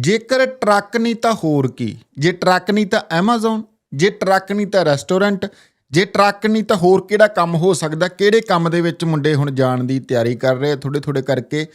ਜੇਕਰ ਟਰੱਕ ਨਹੀਂ ਤਾਂ ਹੋਰ ਕੀ? ਜੇ ਟਰੱਕ ਨਹੀਂ ਤਾਂ Amazon, ਜੇ ਟਰੱਕ ਨਹੀਂ ਤਾਂ ਰੈਸਟੋਰੈਂਟ, ਜੇ ਟਰੱਕ ਨਹੀਂ ਤਾਂ ਹੋਰ ਕਿਹੜਾ ਕੰਮ ਹੋ ਸਕਦਾ? ਕਿਹੜੇ ਕੰਮ ਦੇ ਵਿੱਚ ਮੁੰਡੇ ਹੁਣ ਜਾਣ ਦੀ ਤਿਆਰੀ ਕਰ ਰਹੇ ਥੋੜੇ ਥੋੜੇ ਕਰਕੇ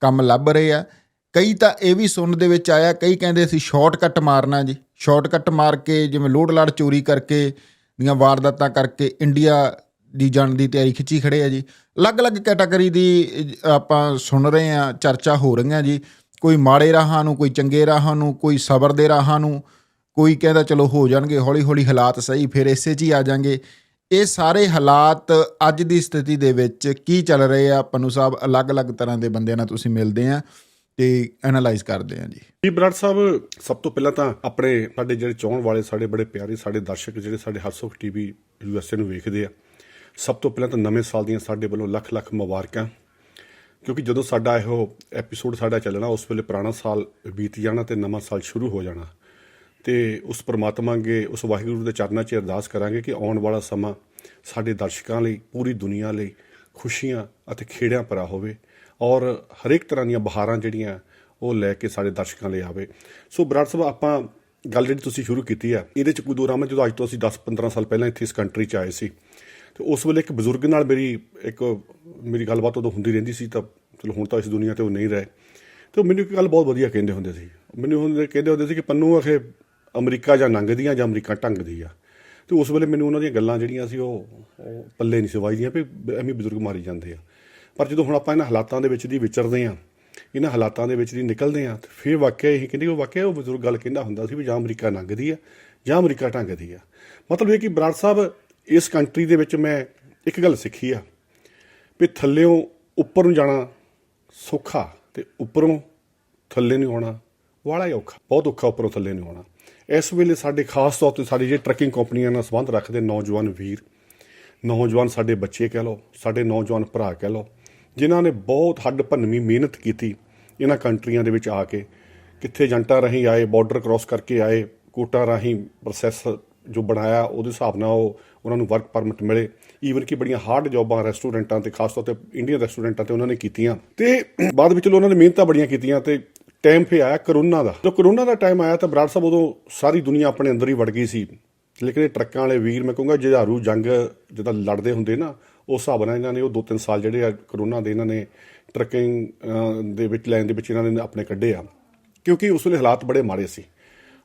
ਕੰਮ ਲੱਭ ਰਹੇ ਆ। ਕਈ ਤਾਂ ਇਹ ਵੀ ਸੁਣਨ ਦੇ ਵਿੱਚ ਆਇਆ, ਕਈ ਕਹਿੰਦੇ ਅਸੀਂ ਸ਼ਾਰਟਕਟ ਮਾਰਨਾ ਜੀ। ਸ਼ਾਰਟਕਟ ਮਾਰ ਕੇ ਜਿਵੇਂ ਲੋਡ ਲਾੜ ਚੋਰੀ ਕਰਕੇ ਦੀਆਂ ਵਾਰਦਾਤਾਂ ਕਰਕੇ ਇੰਡੀਆ ਦੀ ਜਾਣ ਦੀ ਤਿਆਰੀ ਖਿੱਚੀ ਖੜੇ ਆ ਜੀ। ਅਲੱਗ-ਅਲੱਗ ਕੈਟਾਗਰੀ ਦੀ ਆਪਾਂ ਸੁਣ ਰਹੇ ਆ, ਚਰਚਾ ਹੋ ਰਹੀਆਂ ਜੀ। ਕੋਈ ਮਾੜੇ ਰਾਹਾਂ ਨੂੰ, ਕੋਈ ਚੰਗੇ ਰਾਹਾਂ ਨੂੰ, ਕੋਈ ਸਬਰ ਦੇ ਰਾਹਾਂ ਨੂੰ, ਕੋਈ ਕਹਿੰਦਾ ਚਲੋ ਹੋ ਜਾਣਗੇ, ਹੌਲੀ-ਹੌਲੀ ਹਾਲਾਤ ਸਹੀ, ਫਿਰ ਇਸੇ 'ਚ ਹੀ ਆ ਜਾਣਗੇ ਇਹ ਸਾਰੇ ਹਾਲਾਤ ਅੱਜ ਦੀ ਸਥਿਤੀ ਦੇ ਵਿੱਚ ਕੀ ਚੱਲ ਰਹੇ ਆ? ਪਨੂ ਸਾਹਿਬ, ਅਲੱਗ-ਅਲੱਗ ਤਰ੍ਹਾਂ ਦੇ ਬੰਦਿਆਂ ਨਾਲ ਤੁਸੀਂ ਮਿਲਦੇ ਆ ਤੇ ਐਨਾਲਾਈਜ਼ ਕਰਦੇ ਆ ਜੀ। ਜੀ, ਬਰਾੜ ਸਾਹਿਬ, ਸਭ ਤੋਂ ਪਹਿਲਾਂ ਤਾਂ ਆਪਣੇ ਸਾਡੇ ਜਿਹੜੇ ਚਾਹਣ ਵਾਲੇ, ਸਾਡੇ ਬੜੇ ਪਿਆਰੇ, ਸਾਡੇ ਦਰਸ਼ਕ ਜਿਹੜੇ ਸਾਡੇ ਹਰਸੁਖ ਟੀਵੀ ਯੂਐਸਏ ਨੂੰ ਵੇਖਦੇ ਆ, ਸਭ ਤੋਂ ਪਹਿਲਾਂ ਤਾਂ ਨਵੇਂ ਸਾਲ ਦੀਆਂ ਸਾਡੇ ਵੱਲੋਂ ਲੱਖ ਲੱਖ ਮੁਬਾਰਕਾਂ। ਕਿਉਂਕਿ ਜਦੋਂ ਸਾਡਾ ਇਹੋ ਐਪੀਸੋਡ ਸਾਡਾ ਚੱਲਣਾ, ਉਸ ਵੇਲੇ ਪੁਰਾਣਾ ਸਾਲ ਬੀਤ ਜਾਣਾ ਤੇ ਨਵਾਂ ਸਾਲ ਸ਼ੁਰੂ ਹੋ ਜਾਣਾ। ਤੇ ਉਸ ਪਰਮਾਤਮਾ ਅੱਗੇ, ਉਸ ਵਾਹਿਗੁਰੂ ਦੇ ਚਰਨਾਂ 'ਚ ਅਰਦਾਸ ਕਰਾਂਗੇ ਕਿ ਆਉਣ ਵਾਲਾ ਸਮਾਂ ਸਾਡੇ ਦਰਸ਼ਕਾਂ ਲਈ, ਪੂਰੀ ਦੁਨੀਆ ਲਈ ਖੁਸ਼ੀਆਂ ਅਤੇ ਖੇੜਿਆਂ ਭਰਾ ਹੋਵੇ ਔਰ ਹਰੇਕ ਤਰ੍ਹਾਂ ਦੀਆਂ ਬਹਾਰਾਂ ਜਿਹੜੀਆਂ ਉਹ ਲੈ ਕੇ ਸਾਡੇ ਦਰਸ਼ਕਾਂ ਲਈ ਆਵੇ। ਸੋ ਬਰਾੜ ਸਾਹਿਬ, ਆਪਾਂ ਗੱਲ ਜਿਹੜੀ ਤੁਸੀਂ ਸ਼ੁਰੂ ਕੀਤੀ ਆ, ਇਹਦੇ ਚ ਕੋਈ ਦੋ ਰਾਮ ਜਦੋਂ ਅੱਜ ਤੋਂ ਅਸੀਂ 10-15 ਸਾਲ ਪਹਿਲਾਂ ਇੱਥੇ ਇਸ ਕੰਟਰੀ ਚ ਆਏ ਸੀ, ਤੇ ਉਸ ਵੇਲੇ ਇੱਕ ਬਜ਼ੁਰਗ ਨਾਲ ਮੇਰੀ ਇੱਕ, ਮੇਰੀ ਗੱਲਬਾਤ ਉਦੋਂ ਹੁੰਦੀ ਰਹਿੰਦੀ ਸੀ ਤਾਂ ਚਲੋ ਹੁਣ ਤਾਂ ਇਸ ਦੁਨੀਆ ਤੇ ਉਹ ਨਹੀਂ ਰਹੇ। ਤੇ ਉਹ ਮੈਨੂੰ ਇੱਕ ਗੱਲ ਬਹੁਤ ਵਧੀਆ ਕਹਿੰਦੇ ਹੁੰਦੇ ਸੀ। ਮੈਨੂੰ ਹੁੰਦੇ ਕਹਿੰਦੇ ਹੁੰਦੇ ਸੀ ਕਿ ਪੰਨੂ ਅਖੇ ਅਮਰੀਕਾ ਜਾਂ ਲੰਘਦੀਆਂ ਜਾਂ ਅਮਰੀਕਾ ਢੰਗਦੀ ਆ। ਤੇ ਉਸ ਵੇਲੇ ਮੈਨੂੰ ਉਹਨਾਂ ਦੀਆਂ ਗੱਲਾਂ ਜਿਹੜੀਆਂ ਸੀ ਉਹ ਪੱਲੇ ਨਹੀਂ ਸੀ ਵੀ ਐਵੇਂ ਬਜ਼ੁਰਗ ਮਾਰੀ ਜਾਂਦੇ ਆ। ਪਰ ਜਦੋਂ ਹੁਣ ਆਪਾਂ ਇਹਨਾਂ ਹਾਲਾਤਾਂ ਦੇ ਵਿੱਚ ਦੀ ਵਿਚਰਦੇ ਆ, ਇਹਨਾਂ ਹਾਲਾਤਾਂ ਦੇ ਵਿੱਚ ਦੀ ਨਿਕਲਦੇ ਆ, ਤੇ ਫਿਰ ਵਾਕਿਆ ਇਹ ਕਹਿੰਦੇ ਉਹ ਵਾਕਿਆ ਉਹ ਬਜ਼ੁਰਗ ਗੱਲ ਕਹਿੰਦਾ ਹੁੰਦਾ ਸੀ ਵੀ ਜਾਂ ਅਮਰੀਕਾ ਲੰਘਦੀ ਆ ਜਾਂ ਅਮਰੀਕਾ ਢੰਗਦੀ ਆ। ਮਤਲਬ ਇਹ ਕਿ ਬਰਾੜ ਸਾਹਿਬ, ਇਸ ਕੰਟਰੀ ਦੇ ਵਿੱਚ ਮੈਂ ਇੱਕ ਗੱਲ ਸਿੱਖੀ ਆ ਵੀ ਥੱਲਿਓਂ ਉੱਪਰ ਨੂੰ ਜਾਣਾ ਸੌਖਾ ਤੇ ਉੱਪਰੋਂ ਥੱਲੇ ਨਹੀਂ ਆਉਣਾ ਵਾਲਾ ਹੀ ਔਖਾ, ਬਹੁਤ ਔਖਾ ਉੱਪਰੋਂ ਥੱਲੇ ਨਹੀਂ ਆਉਣਾ ਇਸ ਵੇਲੇ ਸਾਡੇ ਖਾਸ ਤੌਰ ਤੇ ਸਾਡੇ ਜਿਹੜੇ ਟਰੱਕਿੰਗ ਕੰਪਨੀਆਂ ਨਾਲ ਸੰਬੰਧ ਰੱਖਦੇ ਨੌਜਵਾਨ ਵੀਰ, ਨੌਜਵਾਨ ਸਾਡੇ ਬੱਚੇ ਕਹਿ ਲਓ, ਸਾਡੇ ਨੌਜਵਾਨ ਭਰਾ ਕਹਿ ਲਓ, ਜਿਨ੍ਹਾਂ ਨੇ ਬਹੁਤ ਹੱਡ ਭੰਨਵੀਂ ਮਿਹਨਤ ਕੀਤੀ ਇਹਨਾਂ ਕੰਟਰੀਆਂ ਦੇ ਵਿੱਚ ਆ ਕੇ, ਕਿੱਥੇ ਏਜੰਟਾਂ ਰਾਹੀਂ ਆਏ ਬਾਰਡਰ ਕ੍ਰਾਸ ਕਰਕੇ ਆਏ, ਕੋਟਾ ਰਾਹੀਂ ਪ੍ਰੋਸੈਸ ਜੋ ਬਣਾਇਆ, ਉਹਦੇ ਹਿਸਾਬ ਨਾਲ ਉਹ, ਉਹਨਾਂ ਨੂੰ ਵਰਕ ਪਰਮਿਟ ਮਿਲੇ। ਈਵਨ ਕਿ ਬੜੀਆਂ ਹਾਰਡ ਜੌਬਾਂ ਰੈਸਟੋਰੈਂਟਾਂ ਤੇ, ਖਾਸ ਤੌਰ ਤੇ ਇੰਡੀਅਨ ਰੈਸਟੋਰੈਂਟਾਂ ਤੇ ਉਹਨਾਂ ਨੇ ਕੀਤੀਆਂ। ਤੇ ਬਾਅਦ ਵਿੱਚ ਚਲੋ ਉਹਨਾਂ ਨੇ ਮਿਹਨਤਾਂ ਬੜੀਆਂ ਕੀਤੀਆਂ ਤੇ ਟਾਈਮ ਫੇ ਆਇਆ ਕਰੋਨਾ ਦਾ। ਜਦੋਂ ਕਰੋਨਾ ਦਾ ਟਾਈਮ ਆਇਆ ਤਾਂ ਬਰਾੜ ਸਾਹਿਬ ਉਦੋਂ ਸਾਰੀ ਦੁਨੀਆ ਆਪਣੇ ਅੰਦਰ ਹੀ ਵੜ ਗਈ ਸੀ। ਲੇਕਿਨ ਇਹ ਟਰੱਕਾਂ ਵਾਲੇ ਵੀਰ, ਮੈਂ ਕਹੂੰਗਾ ਜੁਝਾਰੂ ਜੰਗ ਜਿੱਦਾਂ ਲੜਦੇ ਹੁੰਦੇ ਨਾ, ਉਸ ਹਿਸਾਬ ਨਾਲ ਇਹਨਾਂ ਨੇ ਉਹ 2-3 ਸਾਲ ਜਿਹੜੇ ਆ ਕਰੋਨਾ ਦੇ ਇਹਨਾਂ ਨੇ ਟਰੱਕਿੰਗ ਦੇ ਵਿੱਚ ਲਾਈਨ ਦੇ ਵਿੱਚ ਇਹਨਾਂ ਨੇ ਆਪਣੇ ਕੱਢੇ ਆ। ਕਿਉਂਕਿ ਉਸ ਵੇਲੇ ਹਾਲਾਤ ਬੜੇ ਮਾੜੇ ਸੀ।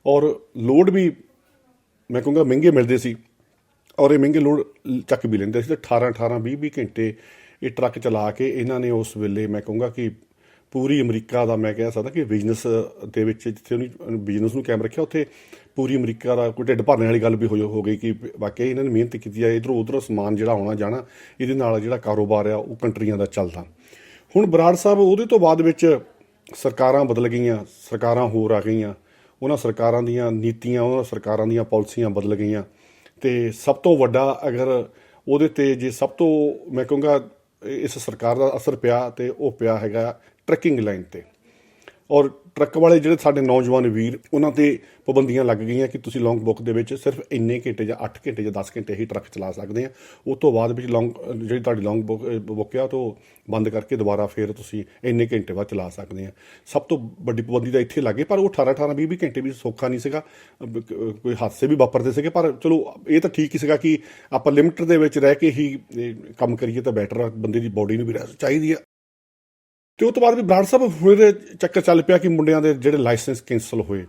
ਔਰ ਲੋਡ ਵੀ ਮੈਂ ਕਹੂੰਗਾ ਮਹਿੰਗੇ ਮਿਲਦੇ ਸੀ ਔਰ ਇਹ ਮਹਿੰਗੇ ਲੋਡ ਚੱਕ ਵੀ ਲੈਂਦੇ ਸੀ ਤੇ 18 18 20 20 ਘੰਟੇ ਇਹ ਟਰੱਕ ਚਲਾ ਕੇ ਇਹਨਾਂ ਨੇ ਉਸ ਵੇਲੇ ਮੈਂ ਕਹੂੰਗਾ ਕਿ ਪੂਰੀ ਅਮਰੀਕਾ ਦਾ ਮੈਂ ਕਹਿ ਸਕਦਾ ਕਿ ਬਿਜ਼ਨਸ ਦੇ ਵਿੱਚ ਜਿੱਥੇ ਉਹਨੇ ਬਿਜ਼ਨਸ ਨੂੰ ਕਾਇਮ ਰੱਖਿਆ, ਉੱਥੇ ਪੂਰੀ ਅਮਰੀਕਾ ਦਾ ਕੋਈ ਢਿੱਡ ਭਰਨੇ ਵਾਲੀ ਗੱਲ ਵੀ ਹੋ ਗਈ ਕਿ ਵਾਕਈ ਇਹਨਾਂ ਨੇ ਮਿਹਨਤ ਕੀਤੀ ਆ, ਇਧਰੋਂ ਉਧਰੋਂ ਸਮਾਨ ਜਿਹੜਾ ਆਉਣਾ ਜਾਣਾ, ਇਹਦੇ ਨਾਲ ਜਿਹੜਾ ਕਾਰੋਬਾਰ ਆ, ਉਹ ਕੰਟਰੀਆਂ ਦਾ ਚੱਲਦਾ। ਹੁਣ ਬਰਾੜ ਸਾਹਿਬ ਉਹਦੇ ਤੋਂ ਬਾਅਦ ਵਿੱਚ ਸਰਕਾਰਾਂ ਬਦਲ ਗਈਆਂ, ਸਰਕਾਰਾਂ ਹੋਰ ਆ ਗਈਆਂ ਉਹਨਾਂ ਸਰਕਾਰਾਂ ਦੀਆਂ ਨੀਤੀਆਂ, ਉਹਨਾਂ ਸਰਕਾਰਾਂ ਦੀਆਂ ਪਾਲਿਸੀਆਂ ਬਦਲ ਗਈਆਂ। ਤੇ ਸਭ ਤੋਂ ਵੱਡਾ ਅਗਰ ਉਹਦੇ ਤੇ ਜੇ ਸਭ ਤੋਂ, ਮੈਂ ਕਹੂੰਗਾ, ਇਸ ਸਰਕਾਰ ਦਾ ਅਸਰ ਪਿਆ ਤੇ ਉਹ ਪਿਆ ਹੈਗਾ ਟਰੈਕਿੰਗ ਲਾਈਨ ਤੇ। ਔਰ ਟਰੱਕ ਵਾਲੇ ਜਿਹੜੇ ਸਾਡੇ ਨੌਜਵਾਨ ਵੀਰ, ਉਹਨਾਂ ਤੇ ਪਾਬੰਦੀਆਂ ਲੱਗ ਗਈਆਂ ਕਿ ਤੁਸੀਂ ਲੌਂਗ ਬੁੱਕ ਦੇ ਵਿੱਚ ਸਿਰਫ ਇੰਨੇ ਘੰਟੇ ਜਾਂ 8 ਘੰਟੇ ਜਾਂ 10 ਘੰਟੇ ਹੀ ਟਰੱਕ ਚਲਾ ਸਕਦੇ ਆ। ਉਸ ਤੋਂ ਬਾਅਦ ਵਿੱਚ ਲੌਂਗ ਜਿਹੜੀ ਤੁਹਾਡੀ ਲੌਂਗ ਬੁੱਕ ਬੁੱਕ ਆ, ਉਹ ਤੋਂ ਬੰਦ ਕਰਕੇ ਦੁਬਾਰਾ ਫੇਰ ਤੁਸੀਂ ਇੰਨੇ ਘੰਟੇ ਬਾਅਦ ਚਲਾ ਸਕਦੇ ਆ। ਸਭ ਤੋਂ ਵੱਡੀ ਪਾਬੰਦੀ ਤਾਂ ਇੱਥੇ ਲੱਗੇ ਪਰ ਉਹ 18 18 20 20 ਘੰਟੇ ਵੀ ਸੌਖਾ ਨਹੀਂ ਸੀਗਾ। ਕੋਈ ਹਾਦਸੇ ਵੀ ਵਾਪਰਦੇ ਸੀਗੇ, ਪਰ ਚਲੋ, ਇਹ ਤਾਂ ਠੀਕ ਹੀ ਸੀਗਾ ਕਿ ਆਪਾਂ ਲਿਮਟ ਦੇ ਵਿੱਚ ਰਹਿ ਕੇ ਹੀ ਕੰਮ ਕਰੀਏ ਤਾਂ ਬੈਟਰ ਆ, ਬੰਦੇ ਦੀ ਬਾਡੀ ਨੂੰ ਵੀ ਰੈਸਟ ਚਾਹੀਦੀ ਆ। ਤੇ ਉਹ ਤੋਂ ਬਾਅਦ ਵੀ ਬਰਾੜ ਸਾਹਿਬ ਹੋਏ ਚੱਕਰ ਚੱਲ ਪਿਆ ਕਿ ਮੁੰਡਿਆਂ ਦੇ ਜਿਹੜੇ ਲਾਇਸੈਂਸ ਕੈਂਸਲ ਹੋਏ,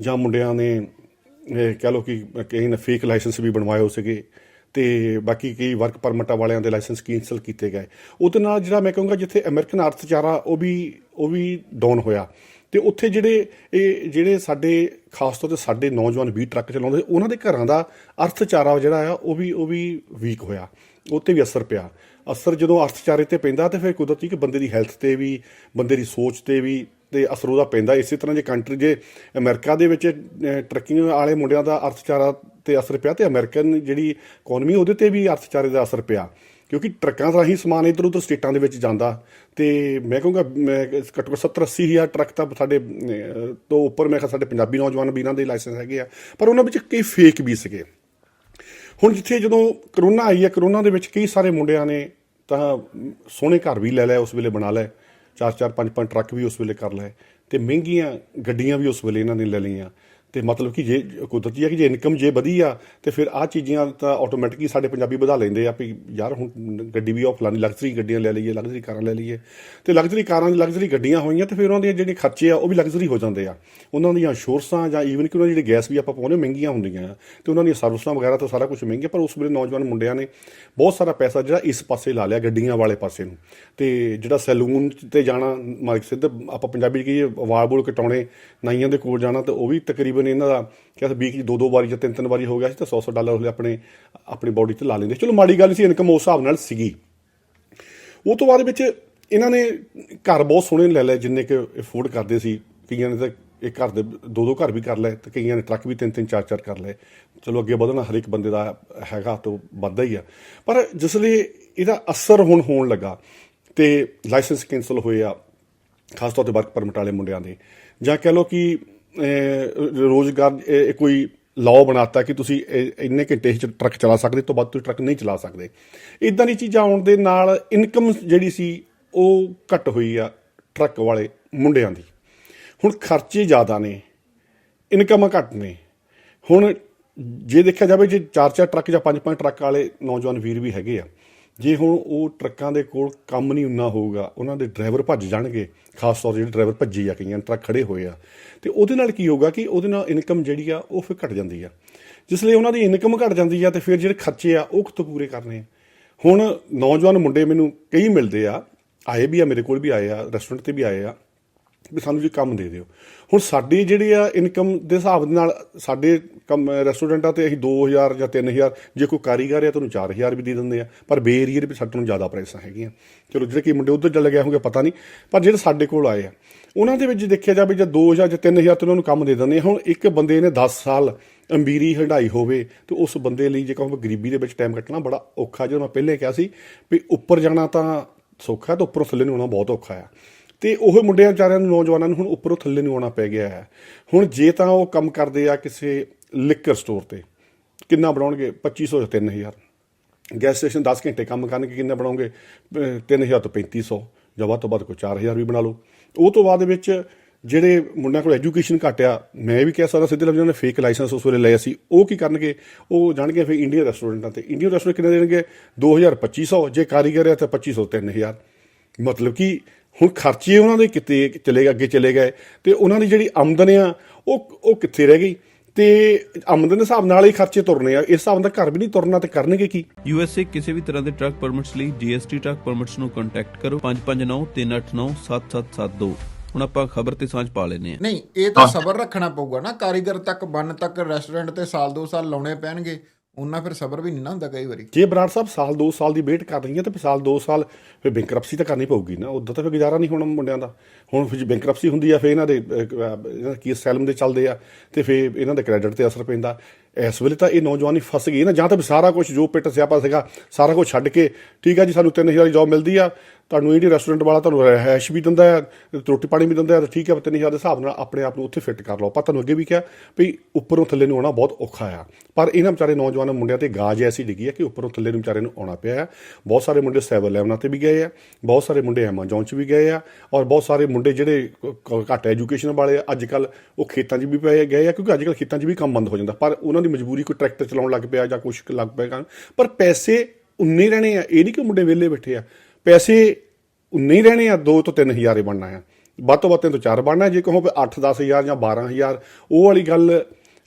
ਜਾਂ ਮੁੰਡਿਆਂ ਨੇ ਕਹਿ ਲਓ ਕਿ ਕਈ ਨੇ ਫੇਕ ਲਾਇਸੈਂਸ ਵੀ ਬਣਵਾਏ ਹੋ ਸੀਗੇ, ਤੇ ਬਾਕੀ ਕਈ ਵਰਕ ਪਰਮਿਟਾਂ ਵਾਲਿਆਂ ਦੇ ਲਾਇਸੈਂਸ ਕੈਂਸਲ ਕੀਤੇ ਗਏ। ਉਹਦੇ ਨਾਲ ਜਿਹੜਾ ਮੈਂ ਕਹੂੰਗਾ ਜਿੱਥੇ ਅਮਰੀਕਨ ਅਰਥਚਾਰਾ ਉਹ ਵੀ ਉਹ ਵੀ ਡਾਊਨ ਹੋਇਆ। ਤੇ ਉੱਥੇ ਜਿਹੜੇ, ਇਹ ਜਿਹੜੇ ਸਾਡੇ, ਖਾਸ ਤੌਰ ਤੇ ਸਾਡੇ ਨੌਜਵਾਨ ਵੀ ਟਰੱਕ ਚਲਾਉਂਦੇ ਉਹਨਾਂ ਦੇ ਘਰਾਂ ਦਾ ਅਰਥਚਾਰਾ ਜਿਹੜਾ ਆ, ਉਹ ਵੀ ਉਹ ਵੀ ਵੀਕ ਹੋਇਆ। ਉੱਤੇ ਵੀ ਅਸਰ ਪਿਆ। ਅਸਰ ਜਦੋਂ ਅਰਥਚਾਰੇ ਤੇ ਪੈਂਦਾ ਤੇ ਫਿਰ ਕੁਦਰਤੀ ਕਿ ਬੰਦੇ ਦੀ ਹੈਲਥ ਤੇ ਵੀ, ਬੰਦੇ ਦੀ ਸੋਚ ਤੇ ਵੀ ਤੇ ਅਸਰ ਉਹਦਾ ਪੈਂਦਾ। ਇਸੇ ਤਰ੍ਹਾਂ ਜੇ ਕੰਟਰੀ ਜੇ ਅਮਰੀਕਾ ਦੇ ਵਿੱਚ ਟਰੱਕਿੰਗ ਵਾਲੇ ਮੁੰਡਿਆਂ ਦਾ ਅਰਥਚਾਰਾ ਤੇ ਅਸਰ ਪਿਆ ਤੇ ਅਮਰੀਕਨ ਜਿਹੜੀ ਇਕਨੋਮੀ ਉਹਦੇ ਤੇ ਵੀ ਅਰਥਚਾਰੇ ਦਾ ਅਸਰ ਪਿਆ। ਕਿਉਂਕਿ ਟਰੱਕਾਂ ਰਾਹੀਂ ਸਮਾਨ ਇਧਰ ਉਧਰ ਸਟੇਟਾਂ ਦੇ ਵਿੱਚ ਜਾਂਦਾ ਤੇ ਮੈਂ ਕਹੂੰਗਾ, ਮੈਂ ਘੱਟੋ ਘੱਟ 70 80 ਹਜ਼ਾਰ ਟਰੱਕ ਤਾਂ ਸਾਡੇ ਤੋਂ ਉੱਪਰ ਮੈਂ ਕਿਹਾ ਸਾਡੇ ਪੰਜਾਬੀ ਨੌਜਵਾਨ ਵੀਰਾਂ ਦੇ ਲਾਇਸੈਂਸ ਹੈਗੇ ਆ, ਪਰ ਉਹਨਾਂ ਵਿੱਚ ਕਈ ਫੇਕ ਵੀ ਸੀਗੇ। ਹੁਣ ਜਿੱਥੇ ਜਦੋਂ ਕਰੋਨਾ ਆਈ ਹੈ ਕਰੋਨਾ ਦੇ ਵਿੱਚ ਕਈ ਸਾਰੇ ਮੁੰਡਿਆਂ ਨੇ ਤਾਂ ਸੋਹਣੇ ਘਰ ਵੀ ਲੈ ਲੈ ਉਸ ਵੇਲੇ ਬਣਾ ਲੈ। ਚਾਰ ਚਾਰ ਪੰਜ ਪੰਜ ਟਰੱਕ ਵੀ ਉਸ ਵੇਲੇ ਕਰ ਲੈ। ਤੇ ਮਹਿੰਗੀਆਂ ਗੱਡੀਆਂ ਵੀ ਉਸ ਵੇਲੇ ਇਹਨਾਂ ਨੇ ਲੈ ਲਈਆਂ। ਤੇ ਮਤਲਬ ਕਿ ਜੇ ਕੁਦਰਤੀ ਹੈ ਕਿ ਜੇ ਇਨਕਮ ਜੇ ਵਧੀ ਆ, ਤੇ ਫਿਰ ਆਹ ਚੀਜ਼ਾਂ ਤਾਂ ਆਟੋਮੈਟਿਕਲੀ ਸਾਡੇ ਪੰਜਾਬੀ ਵਧਾ ਲੈਂਦੇ ਆ ਵੀ ਯਾਰ ਹੁਣ ਗੱਡੀ ਵੀ ਉਹ ਫਲਾਨੀ ਲਗਜ਼ਰੀ ਗੱਡੀਆਂ ਲੈ ਲਈਏ ਲਗਜ਼ਰੀ ਕਾਰਾਂ ਲੈ ਲਈਏ। ਤੇ ਲਗਜ਼ਰੀ ਕਾਰਾਂ ਲਗਜ਼ਰੀ ਗੱਡੀਆਂ ਹੋਈਆਂ ਤੇ ਫਿਰ ਉਹਨਾਂ ਦੇ ਜਿਹੜੇ ਖਰਚੇ ਆ, ਉਹ ਵੀ ਲਗਜ਼ਰੀ ਹੋ ਜਾਂਦੇ ਆ। ਉਹਨਾਂ ਦੀਆਂ ਸ਼ੋਰਸਾਂ ਜਾਂ ਈਵਨ ਕਿ ਉਹਨਾਂ ਦੀ ਜਿਹੜੀ ਗੈਸ ਵੀ ਆਪਾਂ ਪਾਉਂਦੇ ਉਹ ਮਹਿੰਗੀਆਂ ਹੁੰਦੀਆਂ ਆ। ਤੇ ਉਹਨਾਂ ਦੀਆਂ ਸਰਵਿਸਾਂ ਵਗੈਰਾ ਤਾਂ ਸਾਰਾ ਕੁਝ ਮਹਿੰਗੀਆਂ, ਪਰ ਉਸ ਵੇਲੇ ਨੌਜਵਾਨ ਮੁੰਡਿਆਂ ਨੇ ਬਹੁਤ ਸਾਰਾ ਪੈਸਾ ਜਿਹੜਾ ਇਸ ਪਾਸੇ ਲਾ ਲਿਆ, ਗੱਡੀਆਂ ਵਾਲੇ ਪਾਸੇ ਨੂੰ। ਤੇ ਜਿਹੜਾ ਸੈਲੂਨ ਤੇ ਜਾਣਾ ਮਾਰਕ ਸਿੱਧ ਆਪਾਂ ਪੰਜਾਬੀ ਚ ਕਹੀਏ ਵਾਲ ਬੂਲ ਕਟਾਉਣੇ, ਨਾਈਆਂ ਦੇ ਕੋਲ ਜਾਣਾ, ਤੇ ਉਹ ਵੀ ਤਕਰੀਬਨ ਇਹਨਾਂ ਦਾ ਕਿਹਾ ਵੀਕ ਚ ਦੋ ਦੋ ਵਾਰੀ ਜਾਂ ਤਿੰਨ ਤਿੰਨ ਵਾਰੀ ਹੋ ਗਿਆ ਸੀ ਤਾਂ 100 100 ਡਾਲਰ ਉਹਲੇ ਆਪਣੇ, ਆਪਣੀ ਬਾਡੀ ਤੇ ਲਾ ਲੈਂਦੇ। ਚਲੋ ਮਾੜੀ ਗੱਲ ਸੀ ਇਨਕਮ ਉਸ ਹਿਸਾਬ ਨਾਲ ਸੀਗੀ। ਉਹ ਤੋਂ ਬਾਅਦ ਵਿੱਚ ਇਹਨਾਂ ਨੇ ਘਰ ਬਹੁਤ ਸੋਹਣੇ ਲੈ ਲਏ, ਜਿੰਨੇ ਕਿ ਅਫੋਰਡ ਕਰਦੇ ਸੀ। ਕਈਆਂ ਨੇ ਤਾਂ ਇੱਕ ਘਰ ਦੇ ਦੋ ਦੋ ਘਰ ਵੀ ਕਰ ਲਏ ਤੇ ਕਈਆਂ ਨੇ ਟਰੱਕ ਵੀ ਤਿੰਨ ਤਿੰਨ ਚਾਰ ਚਾਰ ਕਰ ਲਏ। ਚਲੋ ਅੱਗੇ ਵਧਣਾ ਹਰ ਇੱਕ ਬੰਦੇ ਦਾ ਹੈਗਾ ਤਾਂ ਵੱਧਦਾ ਹੀ ਆ। ਪਰ ਜਿਸ ਲਈ ਇਹਦਾ ਅਸਰ ਹੁਣ ਹੋਣ ਲੱਗਾ ਤੇ ਲਾਇਸੈਂਸ ਕੈਂਸਲ ਹੋਏ ਆ, ਖਾਸ ਤੌਰ ਤੇ ਵਰਕ ਪਰਮਿਟ ਵਾਲੇ ਮੁੰਡਿਆਂ ਦੇ। ਜਾਂ ਕਹਿ ਲਓ ਕਿ ਰੋਜ਼ਗਾਰ, ਇਹ ਇਹ ਕੋਈ ਲਾਅ ਬਣਾਤਾ ਕਿ ਤੁਸੀਂ ਇੰਨੇ ਘੰਟੇ 'ਚ ਟਰੱਕ ਚਲਾ ਸਕਦੇ ਤੋਂ ਵੱਧ ਤੁਸੀਂ ਟਰੱਕ ਨਹੀਂ ਚਲਾ ਸਕਦੇ। ਇਦਾਂ ਦੀ ਚੀਜ਼ਾਂ ਆਉਣ ਦੇ ਨਾਲ ਇਨਕਮ ਜਿਹੜੀ ਸੀ, ਉਹ ਘਟ ਹੋਈ ਆ ਟਰੱਕ ਵਾਲੇ ਮੁੰਡਿਆਂ ਦੀ। ਹੁਣ ਖਰਚੇ ਜ਼ਿਆਦਾ ਨੇ ਇਨਕਮ ਘੱਟ ਨੇ। ਹੁਣ ਜੇ ਦੇਖਿਆ ਜਾਵੇ, ਜੇ ਚਾਰ ਚਾਰ ਟਰੱਕ ਜਾਂ ਪੰਜ ਪੰਜ ਟਰੱਕ ਵਾਲੇ ਨੌਜਵਾਨ ਵੀਰ ਵੀ ਹੈਗੇ ਆ ਜੇ ਹੁਣ ਉਹ ਟਰੱਕਾਂ ਦੇ ਕੋਲ ਕੰਮ ਨਹੀਂ ਉਨਾ ਹੋਊਗਾ, ਉਹਨਾਂ ਦੇ ਡਰਾਈਵਰ ਭੱਜ ਜਾਣਗੇ, ਖਾਸ ਤੌਰ ਤੇ ਜਿਹੜੇ ਡਰਾਈਵਰ ਭੱਜੀ ਆ, ਕਈਆਂ ਟਰੱਕ ਖੜੇ ਹੋਏ ਆ, ਤੇ ਉਹਦੇ ਨਾਲ ਕੀ ਹੋਊਗਾ ਕਿ ਉਹਦੇ ਨਾਲ ਇਨਕਮ ਜਿਹੜੀ ਆ, ਉਹ ਫਿਰ ਘਟ ਜਾਂਦੀ ਆ। ਜਿਸ ਲਈ ਉਹਨਾਂ ਦੀ ਇਨਕਮ ਘਟ ਜਾਂਦੀ ਆ, ਤੇ ਫਿਰ ਜਿਹੜੇ ਖਰਚੇ ਆ, ਉਹ ਕਿੱਥੋਂ ਪੂਰੇ ਕਰਨੇ ਆ? ਹੁਣ ਨੌਜਵਾਨ ਮੁੰਡੇ ਮੈਨੂੰ ਕਈ ਮਿਲਦੇ ਆ, ਆਏ ਵੀ ਆ, ਮੇਰੇ ਕੋਲ ਵੀ ਆਏ ਆ ਰੈਸਟੋਰੈਂਟ ਤੇ ਵੀ ਆਏ ਆ ਵੀ ਸਾਨੂੰ ਜੀ ਕੰਮ ਦੇ ਦਿਓ। ਹੁਣ ਸਾਡੀ ਜਿਹੜੀ ਆ ਇਨਕਮ ਦੇ ਹਿਸਾਬ ਦੇ ਨਾਲ ਸਾਡੇ ਕੰਮ ਰੈਸਟੋਰੈਂਟਾਂ ਤੇ ਅਸੀਂ 2000 ਜਾਂ 3000 ਜੇ ਕੋਈ ਕਾਰੀਗਰ ਆ ਤੁਹਾਨੂੰ 4000 ਵੀ ਦੇ ਦਿੰਦੇ ਆ। ਪਰ ਬੇ ਏਰੀਏ ਦੇ ਵਿੱਚ ਸਾਡੇ ਨੂੰ ਜ਼ਿਆਦਾ ਪ੍ਰਾਈਸਾਂ ਹੈਗੀਆਂ। ਚਲੋ ਜਿਹੜੇ ਕਿ ਮੁੰਡੇ ਉਧਰ ਚੱਲ ਗਏ ਹੋਣਗੇ, ਪਤਾ ਨਹੀਂ। ਪਰ ਜਿਹੜੇ ਸਾਡੇ ਕੋਲ ਆਏ ਆ, ਉਹਨਾਂ ਦੇ ਵਿੱਚ ਦੇਖਿਆ ਜਾਵੇ ਜੇ 2000 ਜਾਂ 3000 ਤੇ ਉਹਨਾਂ ਨੂੰ ਕੰਮ ਦੇ ਦਿੰਦੇ ਆ। ਹੁਣ ਇੱਕ ਬੰਦੇ ਨੇ 10 ਸਾਲ ਅੰਬੀਰੀ ਹੰਡਾਈ ਹੋਵੇ ਤੇ ਉਸ ਬੰਦੇ ਲਈ ਜੇ ਕਹੋ ਗਰੀਬੀ ਦੇ ਵਿੱਚ ਟਾਈਮ ਕੱਟਣਾ ਬੜਾ ਔਖਾ। ਜਦੋਂ ਮੈਂ ਪਹਿਲੇ ਕਿਹਾ ਸੀ ਵੀ ਉੱਪਰ ਜਾਣਾ ਤਾਂ ਸੌਖਾ ਤੇ ਉੱਪਰੋਂ ਥੱਲੇ ਨੂੰ ਆਉਣਾ ਬਹੁਤ ਔਖਾ ਆ। ਤੇ ਉਹ ਮੁੰਡਿਆਂ ਵਿਚਾਰਿਆਂ ਨੂੰ, ਨੌਜਵਾਨਾਂ ਨੂੰ ਹੁਣ ਉੱਪਰੋਂ ਥੱਲੇ ਨੂੰ ਆਉਣਾ ਪੈ ਗਿਆ ਹੈ। ਹੁਣ ਜੇ ਤਾਂ ਉਹ ਕੰਮ ਕਰਦੇ ਆ ਕਿਸੇ ਲਿਕਰ ਸਟੋਰ ਤੇ, ਕਿੰਨਾ ਬਣਾਉਣਗੇ? 2500 ਜਾਂ 3000 ਗੈਸ ਸਟੇਸ਼ਨ 10 ਘੰਟੇ ਕੰਮ ਕਰਨਗੇ, ਕਿੰਨਾ ਬਣਾਉਂਗੇ? 3000 ਤੋਂ 3500 ਜਾਂ ਵੱਧ ਤੋਂ ਵੱਧ ਕੋਈ 4000 ਵੀ ਬਣਾ ਲਓ। ਉਹ ਤੋਂ ਬਾਅਦ ਵਿੱਚ ਜਿਹੜੇ ਮੁੰਡਿਆਂ ਕੋਲ ਐਜੂਕੇਸ਼ਨ ਘਟਿਆ ਮੈਂ ਵੀ ਕਹਿ ਸਕਦਾ ਸਿੱਧੇ ਲਫ਼ਜ਼ਾਂ ਨੇ ਫੇਕ ਲਾਇਸੈਂਸ ਉਸ ਵੇਲੇ ਲਏ ਸੀ। ਉਹ ਕੀ ਕਰਨਗੇ? ਉਹ ਜਾਣਗੇ ਫਿਰ ਇੰਡੀਅਨ ਰੈਸਟੋਰੈਂਟਾਂ ਤੇ। ਇੰਡੀਅਨ ਰੈਸਟੋਰੈਂਟ ਕਿੰਨਾ ਦੇਣਗੇ? 2000 2500 ਜੇ ਕਾਰੀਗਰ ਹੈ ਤਾਂ 2500 3000 ਮਤਲਬ ਕਿ ਹੁਣ ਖਰਚੇ ਉਹਨਾਂ ਦੇ ਕਿਤੇ ਚਲੇ ਗਏ ਅੱਗੇ ਚਲੇ ਗਏ ਤੇ ਉਹਨਾਂ ਦੀ ਜਿਹੜੀ ਆਮਦਨ ਆ ਉਹ ਉਹ ਕਿੱਥੇ ਰਹਿ ਗਈ? ਤੇ ਆਮਦਨ ਦੇ ਹਿਸਾਬ ਨਾਲ ਹੀ ਖਰਚੇ ਤੁਰਨੇ ਆ ਇਸ ਹਿਸਾਬ ਦਾ ਘਰ ਵੀ ਨਹੀਂ ਤੁਰਨਾ ਤੇ ਕਰਨਗੇ ਕੀ? ਯੂਐਸਏ ਕਿਸੇ ਵੀ ਤਰ੍ਹਾਂ ਦੇ ਟਰੱਕ ਪਰਮਿਟਸ ਲਈ ਜੀਐਸਟੀ ਟਰੱਕ ਪਰਮਿਟਸ ਨੂੰ ਕੰਟੈਕਟ ਕਰੋ 5593897772 ਹੁਣ ਆਪਾਂ ਖਬਰ ਤੇ ਸਾਂਝ ਪਾ ਲੈਨੇ ਆ ਨਹੀਂ ਇਹ ਤਾਂ ਸਬਰ ਰੱਖਣਾ ਪਊਗਾ ਨਾ ਕਾਰੀਗਰ ਤੱਕ ਬੰਨ ਤੱਕ ਰੈਸਟੋਰੈਂਟ ਤੇ ਸਾਲ ਦੋ ਸਾਲ ਲਾਉਣੇ ਪੈਣਗੇ। ਉਹਨਾਂ ਫਿਰ ਸਬਰ ਵੀ ਨਹੀਂ ਨਾ ਹੁੰਦਾ ਕਈ ਵਾਰੀ। ਜੇ ਬਰਾੜ ਸਾਹਿਬ ਸਾਲ 2 ਸਾਲ ਦੀ ਵੇਟ ਕਰ ਰਹੀਆਂ ਤੇ ਫਿਰ ਸਾਲ 2 ਸਾਲ ਫਿਰ ਬੈਂਕਰਪਸੀ ਤਾਂ ਕਰਨੀ ਪਊਗੀ ਨਾ ਉਦੋਂ ਤਾਂ ਫਿਰ ਗੁਜ਼ਾਰਾ ਨਹੀਂ ਹੋਣਾ ਮੁੰਡਿਆਂ ਦਾ। ਹੁਣ ਫਿਰ ਜੇ ਬੈਂਕਰਪਸੀ ਹੁੰਦੀ ਆ ਫਿਰ ਇਹਨਾਂ ਦੇ ਅਹ, ਇਹਨਾਂ ਦੇ ਸੈਲਮ ਦੇ ਚੱਲਦੇ ਆ ਤੇ ਫਿਰ ਇਹਨਾਂ ਦੇ ਕ੍ਰੈਡਿਟ ਤੇ ਅਸਰ ਪੈਂਦਾ। ਇਸ ਵੇਲੇ ਤਾਂ ਇਹ ਨੌਜਵਾਨੀ ਫਸ ਗਈ ਨਾ ਜਾਂ ਤਾਂ ਸਾਰਾ ਕੁਝ ਜੋ ਪਿੱਟ ਸਿਆਪਾ ਸੀਗਾ ਸਾਰਾ ਕੁਝ ਛੱਡ ਕੇ ਠੀਕ ਆ ਜੀ ਸਾਨੂੰ 3000 ਦੀ ਜੌਬ ਮਿਲਦੀ ਆ ਤੁਹਾਨੂੰ ਇਹ ਰੈਸਟੋਰੈਂਟ ਵਾਲਾ ਤੁਹਾਨੂੰ ਰਹਿਸ਼ ਵੀ ਦਿੰਦਾ ਹੈ, ਰੋਟੀ ਪਾਣੀ ਵੀ ਦਿੰਦਾ ਹੈ, ਤਾਂ ਠੀਕ ਹੈ ਪਤਾ 3000 ਦੇ ਹਿਸਾਬ ਨਾਲ ਆਪਣੇ ਆਪ ਨੂੰ ਉੱਥੇ ਫਿੱਟ ਕਰ ਲਓ। ਪਰ ਤੁਹਾਨੂੰ ਅੱਗੇ ਵੀ ਕਿਹਾ ਵੀ ਉੱਪਰੋਂ ਥੱਲੇ ਨੂੰ ਆਉਣਾ ਬਹੁਤ ਔਖਾ ਆ। ਪਰ ਇਹਨਾਂ ਵਿਚਾਰੇ ਨੌਜਵਾਨ ਮੁੰਡਿਆਂ ਤੇ ਗਾਜ ਐਸੀ ਡਿੱਗੀ ਹੈ ਕਿ ਉੱਪਰੋਂ ਥੱਲੇ ਨੂੰ ਵਿਚਾਰੇ ਨੂੰ ਆਉਣਾ ਪਿਆ ਹੈ ਬਹੁਤ ਸਾਰੇ ਮੁੰਡੇ 7-11 ਤੇ ਵੀ ਗਏ ਆ, ਬਹੁਤ ਸਾਰੇ ਮੁੰਡੇ ਐਮਾਜੋਨ 'ਚ ਵੀ ਗਏ ਆ, ਔਰ ਬਹੁਤ ਸਾਰੇ ਮੁੰਡੇ ਜਿਹੜੇ ਘੱਟ ਐਜੂਕੇਸ਼ਨ ਵਾਲੇ ਆ ਅੱਜ ਕੱਲ ਉਹ ਖੇਤਾਂ 'ਚ ਵੀ ਪਏ ਗਏ ਆ, ਕਿਉਂਕਿ ਅੱਜ ਕੱਲ ਖੇਤਾਂ 'ਚ ਵੀ ਕੰਮ ਬੰਦ ਹੋ ਜਾਂਦਾ। ਪਰ ਉਹਨਾਂ ਦੀ ਮਜਬੂਰੀ ਕੋਈ ਟਰੈਕਟਰ ਚਲਾਉਣ ਲੱਗ ਪਿਆ ਜਾਂ ਕੁਝ ਲੱਗ ਪਿਆ ਪਰ ਪੈਸੇ ਉਨੇ ਰਹਿਣੇ ਆ। ਇਹ ਨਹੀਂ ਕਿ ਮੁੰਡੇ ਵਿਹਲੇ ਬੈਠੇ ਆ। ਪੈਸੇ ਉਨੇ ਹੀ ਰਹਿਣੇ ਆ 2 ਤੋਂ 3000 ਹੀ ਬਣਨਾ ਆ। ਵੱਧ ਤੋਂ ਵੱਧ ਤਿੰਨ ਤੋਂ ਚਾਰ ਬਣਨਾ ਜੇ ਕਹੋ ਵੀ 8 10000 ਜਾਂ 12000 ਉਹ ਵਾਲੀ ਗੱਲ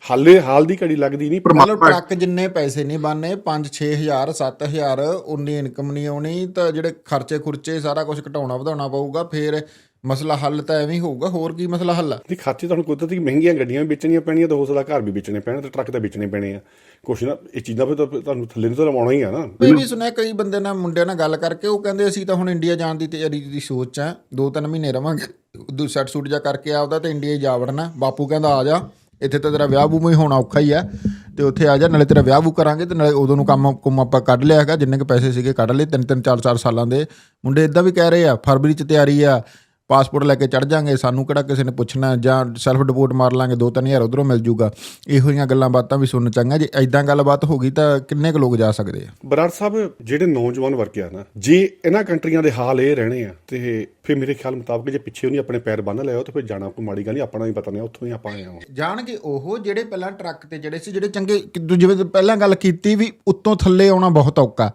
ਹਾਲੇ ਹਾਲ ਦੀ ਘੜੀ ਲੱਗਦੀ ਨਹੀਂ। ਪਰ ਮਤਲਬ ਟਰੱਕ ਜਿੰਨੇ ਪੈਸੇ ਨਹੀਂ ਬਣਨੇ 5 6000 7000 ਉਨੀ ਇਨਕਮ ਨਹੀਂ ਆਉਣੀ ਤਾਂ ਜਿਹੜੇ ਖਰਚੇ ਖੁਰਚੇ ਸਾਰਾ ਕੁਝ ਘਟਾਉਣਾ ਵਧਾਉਣਾ ਪਊਗਾ ਫਿਰ ਮਸਲਾ ਹੱਲ ਤਾਂ ਐਵੇਂ ਹੀ ਹੋਊਗਾ ਹੋਰ ਕੀ ਮਸਲਾ ਹੱਲ ਆ? ਦੀ ਖਾਤੇ ਤੁਹਾਨੂੰ ਕੁਦਰਤੀ ਮਹਿੰਗੀਆਂ ਗੱਡੀਆਂ ਵੀ ਵੇਚਣੀਆਂ ਪੈਣੀਆਂ ਤੇ ਹੋ ਸਕਦਾ ਘਰ ਵੀ ਵੇਚਣੇ ਪੈਣ ਤੇ ਟਰੱਕ ਤਾਂ ਵੇਚਣੇ ਪੈਣੇ ਆ। ਕੁਛ ਨਾ ਇਹ ਚੀਜ਼ਾਂ ਫਿਰ ਤਾਂ ਤੁਹਾਨੂੰ ਥੱਲੇ ਨੂੰ ਤਾਂ ਲਵਾਉਣਾ ਹੀ ਆ ਨਾ। ਇਹ ਵੀ ਸੁਣਿਆ ਕਈ ਬੰਦੇ ਨਾਲ ਮੁੰਡਿਆਂ ਨਾਲ ਗੱਲ ਕਰਕੇ ਉਹ ਕਹਿੰਦੇ ਅਸੀਂ ਤਾਂ ਹੁਣ ਇੰਡੀਆ ਜਾਣ ਦੀ ਤਿਆਰੀ ਦੀ ਸੋਚ ਆ ਦੋ ਤਿੰਨ ਮਹੀਨੇ ਰਵਾਂਗੇ। ਦੂ ਸੈਟ ਸੂਟ ਜਾ ਕਰਕੇ ਆਪਦਾ ਤੇ ਇੰਡੀਆ ਹੀ ਜਾ ਵੜਨਾ। ਬਾਪੂ ਕਹਿੰਦਾ ਆ ਜਾ ਇੱਥੇ ਤਾਂ ਤੇਰਾ ਵਿਆਹ ਬੂ ਹੀ ਹੋਣਾ ਔਖਾ ਹੀ ਆ ਤੇ ਉੱਥੇ ਆ ਜਾ ਨਾਲੇ ਤੇਰਾ ਵਿਆਹ ਬੂ ਕਰਾਂਗੇ ਤੇ ਨਾਲੇ ਉਦੋਂ ਨੂੰ ਕੰਮ ਕੁਮ ਆਪਾਂ ਕੱਢ ਲਿਆ ਹੈਗਾ ਜਿੰਨੇ ਕ ਪੈਸੇ ਸੀਗੇ ਕੱਢ ਲਏ ਤਿੰਨ ਤਿੰਨ ਚਾਰ ਚਾਰ ਸਾਲਾਂ ਦੇ। ਮੁੰਡੇ ਇਦਾਂ ਵੀ ਕਹਿ ਰਹੇ ਆ ਫਰਵਰੀ ਚ ਤਿਆਰੀ ਆ ਪਾਸਪੋਰਟ ਲੈ ਕੇ ਚੜ ਜਾਾਂਗੇ ਸਾਨੂੰ ਕਿਹੜਾ ਕਿਸੇ ਨੇ ਪੁੱਛਣਾ ਜਾਂ ਸੈਲਫ ਡਿਪੋਰਟ ਮਾਰ ਲਾਂਗੇ 2-3000 ਉਧਰੋਂ ਮਿਲ ਜੂਗਾ। ਇਹੋ ਜਿਹੀਆਂ ਗੱਲਾਂ ਬਾਤਾਂ ਵੀ ਸੁਣਨ ਚੰਗਾ ਜੇ ਐਦਾਂ ਗੱਲਬਾਤ ਹੋ ਗਈ ਤਾਂ ਕਿੰਨੇ ਕੁ ਲੋਕ ਜਾ ਸਕਦੇ ਆ? ਬਰਾੜ ਸਾਹਿਬ ਜਿਹੜੇ ਨੌਜਵਾਨ ਵਰਗੇ ਆ ਨਾ ਜੇ ਇਹਨਾਂ ਕੰਟਰੀਆਂ ਦੇ ਹਾਲ ਇਹ ਰਹਿਣੇ ਆ ਤੇ ਫਿਰ ਮੇਰੇ ਖਿਆਲ ਮੁਤਾਬਕ ਜੇ ਪਿੱਛੇ ਉਹਨੇ ਆਪਣੇ ਪੈਰ ਬੰਨ ਲਿਆ ਤੇ ਫਿਰ ਜਾਣਾ ਕੋਈ ਮਾੜੀ ਗੱਲ ਨਹੀਂ ਆਪਣਾ ਹੀ ਪਤਾ ਨਹੀਂ ਉੱਥੋਂ ਹੀ ਆਪਾਂ ਆਏ ਹਾਂ ਜਾਣਗੇ ਉਹ ਜਿਹੜੇ ਪਹਿਲਾਂ ਟਰੱਕ ਤੇ ਜਿਹੜੇ ਸੀ ਜਿਹੜੇ ਚੰਗੇ ਜਿਵੇਂ ਪਹਿਲਾਂ ਗੱਲ ਕੀਤੀ ਵੀ ਉੱਤੋਂ ਥੱਲੇ ਆਉਣਾ ਬਹੁਤ ਔਕਾ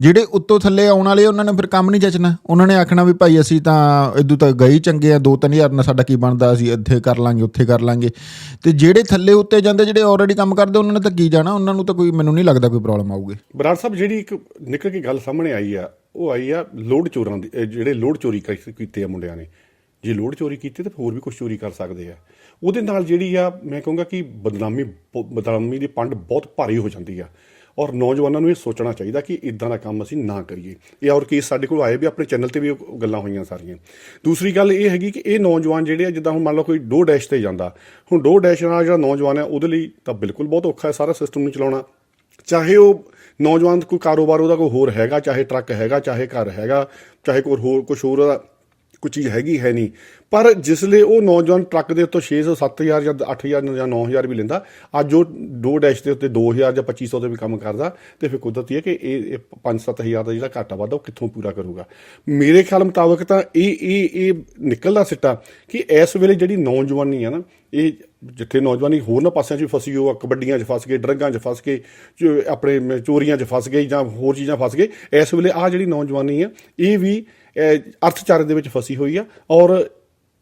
ਜਿਹੜੇ ਉੱਤੋਂ ਥੱਲੇ ਆਉਣ ਵਾਲੇ ਉਹਨਾਂ ਨੇ ਫਿਰ ਕੰਮ ਨਹੀਂ ਜਚਣਾ। ਉਹਨਾਂ ਨੇ ਆਖਣਾ ਵੀ ਭਾਈ ਅਸੀਂ ਤਾਂ ਇਦੋਂ ਤਾਂ ਗਏ ਹੀ ਚੰਗੇ ਆ 2-3000 ਨਾਲ ਸਾਡਾ ਕੀ ਬਣਦਾ, ਅਸੀਂ ਇੱਥੇ ਕਰ ਲਾਂਗੇ, ਉੱਥੇ ਕਰ ਲਾਂਗੇ। ਤੇ ਜਿਹੜੇ ਥੱਲੇ ਉੱਤੇ ਜਾਂਦੇ, ਜਿਹੜੇ ਆਲਰੇਡੀ ਕੰਮ ਕਰਦੇ, ਉਹਨਾਂ ਨੇ ਤਾਂ ਕੀ ਜਾਣਾ? ਉਹਨਾਂ ਨੂੰ ਤਾਂ ਕੋਈ, ਮੈਨੂੰ ਨਹੀਂ ਲੱਗਦਾ ਕੋਈ ਪ੍ਰੋਬਲਮ ਆਊਗੀ। ਬਰਾੜ ਸਾਹਿਬ, ਜਿਹੜੀ ਇੱਕ ਨਿਕਲ ਕੇ ਗੱਲ ਸਾਹਮਣੇ ਆਈ ਆ, ਉਹ ਆਈ ਆ ਲੋਡ ਚੋਰਾਂ ਦੀ ਜਿਹੜੇ ਲੋਡ ਚੋਰੀ ਕਰ- ਕੀਤੇ ਆ ਮੁੰਡਿਆਂ ਨੇ। ਜੇ ਲੋਡ ਚੋਰੀ ਕੀਤੀ, ਤਾਂ ਹੋਰ ਵੀ ਕੁਝ ਚੋਰੀ ਕਰ ਸਕਦੇ ਆ। ਉਹਦੇ ਨਾਲ ਜਿਹੜੀ ਆ, ਮੈਂ ਕਹੂੰਗਾ ਕਿ ਬਦਨਾਮੀ, ਬ- ਬਦਨਾਮੀ ਦੀ ਪੰਡ ਬਹੁਤ ਭਾਰੀ ਹੋ ਜਾਂਦੀ ਆ। ਔਰ ਨੌਜਵਾਨਾਂ ਨੂੰ ਇਹ ਸੋਚਣਾ ਚਾਹੀਦਾ ਕਿ ਇਦਾਂ ਦਾ ਕੰਮ ਅਸੀਂ ਨਾ ਕਰੀਏ। ਇਹ ਔਰ ਕੇਸ ਸਾਡੇ ਕੋਲ ਆਏ ਵੀ ਆਪਣੇ ਚੈਨਲ ਤੇ ਵੀ ਗੱਲਾਂ ਹੋਈਆਂ ਸਾਰੀਆਂ। ਦੂਸਰੀ ਗੱਲ ਇਹ ਹੈਗੀ ਕਿ ਇਹ ਨੌਜਵਾਨ ਜਿਹੜੇ ਆ, ਜਿੱਦਾਂ ਹੁਣ ਮੰਨ ਲਓ ਕੋਈ ਡੋ ਡੈਸ਼ ਤੇ ਜਾਂਦਾ, ਹੁਣ ਡੋ ਡੈਸ਼ ਨਾਲ ਜਿਹੜਾ ਨੌਜਵਾਨ ਹੈ, ਉਹਦੇ ਲਈ ਤਾਂ ਬਿਲਕੁਲ ਬਹੁਤ ਔਖਾ ਹੈ ਸਾਰਾ ਸਿਸਟਮ ਨੂੰ ਚਲਾਉਣਾ। ਚਾਹੇ ਉਹ ਨੌਜਵਾਨ ਕੋਈ ਕਾਰੋਬਾਰ ਉਹਦਾ ਕੋਈ ਹੋਰ ਹੈਗਾ, ਚਾਹੇ ਟਰੱਕ ਹੈਗਾ, ਚਾਹੇ ਘਰ ਹੈਗਾ, ਚਾਹੇ ਕੋਈ ਹੋਰ ਕੁਝ ਹੋਰ ਉਹਦਾ ਕੋਈ ਚੀਜ਼ ਹੈਗੀ ਹੈ ਨਹੀਂ। ਪਰ ਜਿਸਲੇ ਉਹ ਨੌਜਵਾਨ ਟਰੱਕ ਦੇ ਉੱਤੋਂ 600 7000 ਜਾਂ 8000 ਜਾਂ 9000 ਵੀ ਲੈਂਦਾ, ਅੱਜ ਉਹ ਦੋ ਡੈਸ਼ ਦੇ ਉੱਤੇ 2000 ਜਾਂ 2500 ਦੇ ਵੀ ਕੰਮ ਕਰਦਾ ਤੇ ਫਿਰ ਕੁਦਰਤੀ ਹੈ ਕਿ ਇਹ 5-7000 ਦਾ ਜਿਹੜਾ ਘਾਟਾ ਵਾਧਾ ਉਹ ਕਿੱਥੋਂ ਪੂਰਾ ਕਰੂਗਾ। ਮੇਰੇ ਖਿਆਲ ਮੁਤਾਬਕ ਤਾਂ ਇਹ ਇਹ ਇਹ ਨਿਕਲਦਾ ਸਿੱਟਾ ਕਿ ਇਸ ਵੇਲੇ ਜਿਹੜੀ ਨੌਜਵਾਨੀ ਹੈ ਨਾ, ਇਹ ਜਿੱਥੇ ਨੌਜਵਾਨੀ ਹੋਰ ਨਾ ਪਾਸਿਆਂ 'ਚ ਵੀ ਫਸੀ ਹੋ ਕਬੱਡੀਆਂ 'ਚ ਫਸ ਗਏ, ਡਰੱਗਾਂ 'ਚ ਫਸ ਗਏ ਆਪਣੇ ਚੋਰੀਆਂ 'ਚ ਫਸ ਗਏ ਜਾਂ ਹੋਰ ਚੀਜ਼ਾਂ ਫਸ ਗਏ, ਇਸ ਵੇਲੇ ਆ ਜਿਹੜੀ ਨੌਜਵਾਨੀ ਹੈ ਇਹ ਵੀ ਅਰਥਚਾਰੇ ਦੇ ਵਿੱਚ ਫਸੀ ਹੋਈ ਆ ਔਰ